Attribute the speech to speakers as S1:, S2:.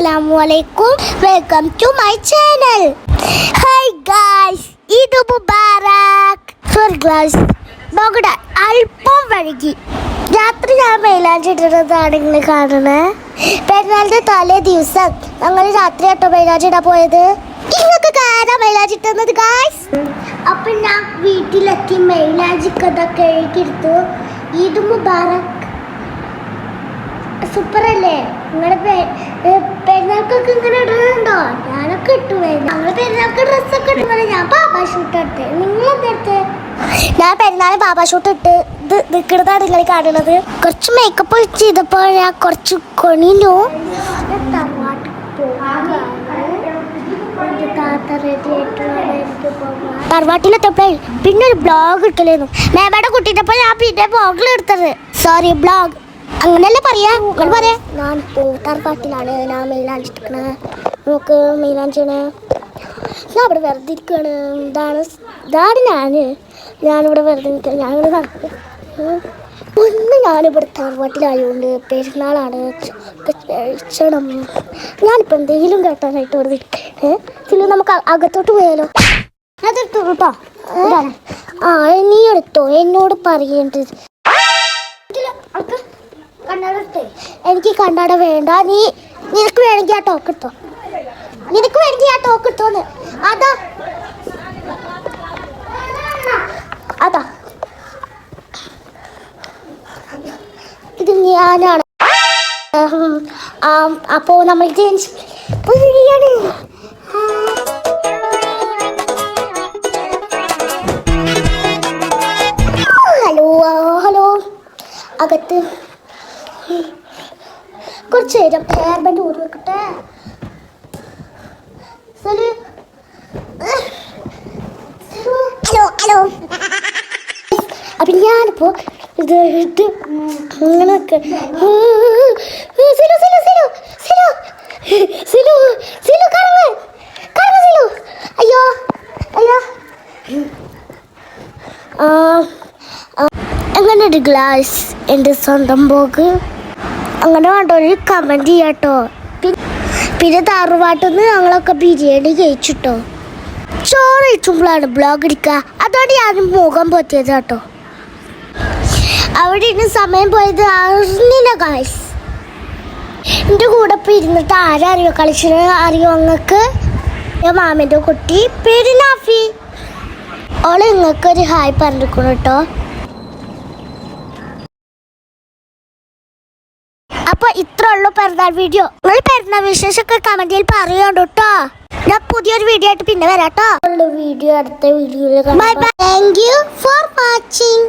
S1: അസ്സലാമു അലൈക്കും welcome to my channel hi guys ഇത് മുബാറക് സോറി ഗ്ലാസ് നോക്കട്ടെ അല്പം വഴുകി രാത്രി ഞാൻ മൈലാഞ്ചിടുന്നതാണ് നിങ്ങൾ കാണണേ. പെരുന്നാളിന്റെ തലേ ദിവസം ഞങ്ങൾ രാത്രി ആട്ടോ മൈലാഞ്ചിടാൻ പോയത്. ഇങ്ങൊക്കെ കാരണം മൈലാഞ്ചിട്ടുന്നത് ഗായ്സ് അപ്പൊ ഞാൻ വീട്ടിലെത്തി മൈലാഞ്ചിക്കതൊക്കെ എഴുതിയെടുത്തു. ഇത് മുബാറക് സൂപ്പർ അല്ലേ നിങ്ങളുടെ പെരുന്നാൾക്കൊക്കെ ഇങ്ങനെ ഇടുന്നുണ്ടോ ഞാനൊക്കെ ഇട്ടു ഞങ്ങൾ പെരുന്നാൾക്ക് ഡ്രസ്സൊക്കെ ഇട്ടു ഞാൻ പാപ്പ ഷൂട്ട് എടുത്ത്. നിങ്ങൾ എന്തെടുത്ത് ഞാൻ പെരുന്നാൾ ബാബാ ഷൂട്ട് ഇട്ട് ഇത് നിൽക്കുന്നതാണ് നിങ്ങൾ കാണുന്നത്. കുറച്ച് മേക്കപ്പ് ചെയ്തപ്പോൾ ഞാൻ കുറച്ച് കൊണിഞ്ഞു തറവാട്ടിലെത്തപ്പോഴേ പിന്നെ ഒരു ബ്ലോഗ് ഇട്ടലായിരുന്നു മേമയുടെ കുട്ടിയിട്ടപ്പോൾ ഞാൻ പിന്നെ ബ്ലോഗിൽ എടുത്തത്. സോറി ബ്ലോഗ് അങ്ങനെയല്ലേ പറയാ? ഞാൻ തറവാട്ടിലാണ് ഞാൻ മെയിലാഞ്ചിട്ടിക്കണേ നമുക്ക് ചെയ്യണേ. ഞാൻ അവിടെ വെറുതെ ഇരിക്കുകയാണ് ഇതാണ് ഇതാണ് ഞാൻ ഞാനിവിടെ വെറുതെ നിൽക്കുക ഞാനിവിടെ നടക്കുക ഒന്ന് ഞാനിവിടെ തറവാട്ടിലായതുകൊണ്ട് പെരുന്നാളാണ്. ക്ഷണം കഴിച്ചണം ഞാനിപ്പോൾ എന്തെങ്കിലും കേട്ടാനായിട്ട് ഇവിടെ നിൽക്കേ. പിന്നെ നമുക്ക് അകത്തോട്ട് പോയാലോ? അതെടുത്തു കേട്ടോ ആ നീ എടുത്തോ. എന്നോട് പറയേണ്ടത്. എനിക്ക് കണ്ണട വേണ്ട. നീ നിനക്ക് വേണമെങ്കിൽ ആ ടോക്ക് എടുത്തോ നിനക്ക് വേണമെങ്കിൽ ആ ടോക്ക് എടുത്തോന്ന് അതാ. അതാ. ഇത് ഞാനാണ്. അപ്പോ നമ്മൾ ജെയിംസ് പുള്ളിയാണ് ഹലോ ഹലോ. അകത്ത് കുറച്ച് നേരം ഹെയർ ബാൻഡ് ഊരി വെക്കട്ടെ. Hello hello. അപ്പൊ ഞാനിപ്പോ ഇത് ഇത് അങ്ങനെ സിലു അയ്യോ അങ്ങനെ ഒരു ഗ്ലാസ് എന്റെ സ്വന്തം പോക്ക്. അങ്ങനെ വേണ്ട ഒരു കമന്റ് ചെയ്യാട്ടോ. പിന്നെ തറുവാട്ടിന്ന് ഞങ്ങളൊക്കെ ബിരിയാണി കഴിച്ചിട്ടോ. ചോറ് കഴിച്ചുമ്പോഴാണ് ബ്ലോഗ് എടുക്കുക. അതോടെ ഞാൻ മുഖം പൊത്തിയത് കേട്ടോ. അവിടെ ഇരുന്ന് സമയം പോയത് അറിഞ്ഞില്ല ഗായ്സ് എന്റെ കൂടെ ഇപ്പം ഇരുന്നിട്ട് ആരറിയോ? കളിച്ചത് അറിയോ നിങ്ങൾക്ക് അങ്ങക്ക് മാമന്റെ കുട്ടി. പേര് നാഫി. ഓളെ നിങ്ങൾക്ക് ഒരു ഹായ് പറഞ്ഞിരിക്കണം കേട്ടോ. അപ്പൊ ഇത്ര ഉള്ളു പെരുന്നാൾ വീഡിയോ നിങ്ങൾ പെരുന്നാൾ വിശേഷമൊക്കെ കമന്റിൽ പറയുന്നുണ്ട് കേട്ടോ. ഞാൻ പുതിയൊരു വീഡിയോ ആയിട്ട് പിന്നെ വരാട്ടോ വീഡിയോ അടുത്ത വീഡിയോയിൽ bye bye thank you for watching